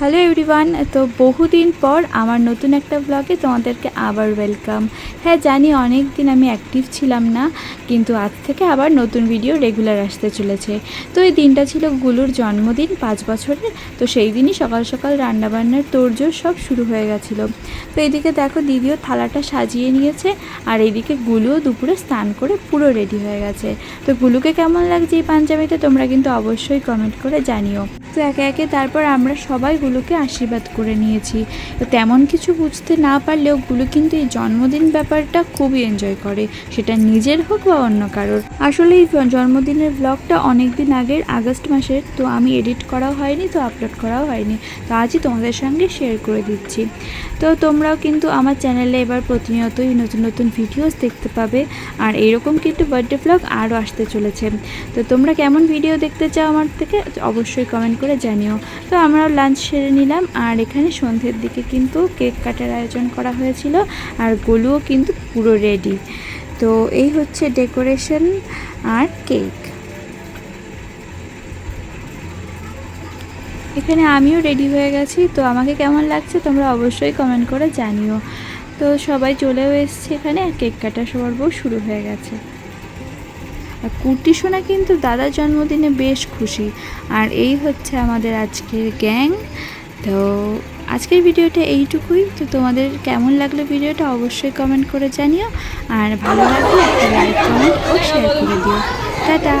Hello everyone তো বহুদিন পর আমার নতুন একটা ব্লগে তোমাদেরকে আবার ওয়েলকাম হ্যাঁ জানি অনেক দিন আমি অ্যাক্টিভ ছিলাম না, কিন্তু আজ থেকে আবার নতুন ভিডিও রেগুলার আসতে চলেছে। তো এই দিনটা ছিল গুলুর জন্মদিন, পাঁচ বছরের। তো সেই দিনই সকাল সকাল রান্নাবান্নার তোড়জোড় সব শুরু হয়ে গেছিল। তো এদিকে দেখো দিদিও থালাটা সাজিয়ে নিয়েছে, আর এইদিকে গুলুও দুপুরে স্নান করে পুরো রেডি হয়ে গেছে। তো গুলুকে কেমন লাগছে এই পাঞ্জাবিতে তোমরা কিন্তু অবশ্যই কমেন্ট করে জানিও। তো একে একে তারপর আমরা সবাই গুলোকে আশীর্বাদ করে নিয়েছি। তো তেমন কিছু বুঝতে না পারলেও গুলো কিন্তু এই জন্মদিন ব্যাপারটা খুবই এনজয় করে। সেটা নিজের হোক বা অন্য কারোর। আসলে এই জন্মদিনের ব্লগটা অনেক দিন আগের, আগস্ট মাসের, তো আমি এডিট করাও হয়নি, তো আপলোড করাও হয়নি। তো আজই তোমাদের সঙ্গে শেয়ার করে দিচ্ছি। তো তোমরাও কিন্তু আমার চ্যানেলে এবার প্রতিনিয়তই নতুন নতুন ভিডিওস দেখতে পাবে। আর এরকম কিন্তু বার্থডে ব্লগ আরও আসতে চলেছে। তো তোমরা কেমন ভিডিও দেখতে চাও আমার থেকে, অবশ্যই কমেন্ট করে জানিও। তো আমরাও লাঞ্চ সেরে নিলাম। আর এখানে সন্ধ্যের দিকে কিন্তু কেক কাটার আয়োজন করা হয়েছিল। আর গোলুও কিন্তু পুরো রেডি তো এই হচ্ছে ডেকোরেশন আর কেক এখানে আমিও রেডি হয়ে গেছি। তো আমাকে কেমন লাগছে তোমরা অবশ্যই কমেন্ট করে জানিও। তো সবাই চলেও এসছে এখানে। কেক কাটা সবার বউ শুরু হয়ে গেছে। কুর্তি সোনা কিন্তু দাদার জন্মদিনে বেশ খুশি। আর এই হচ্ছে আমাদের আজকের গ্যাং। তো আজকের ভিডিওটা এইটুকুই। তো তোমাদের কেমন লাগল ভিডিওটা অবশ্যই কমেন্ট করে জানিও। আর ভালো লাগলে একটা লাইক কমেন্ট ও শেয়ার করে দিও। টাটা!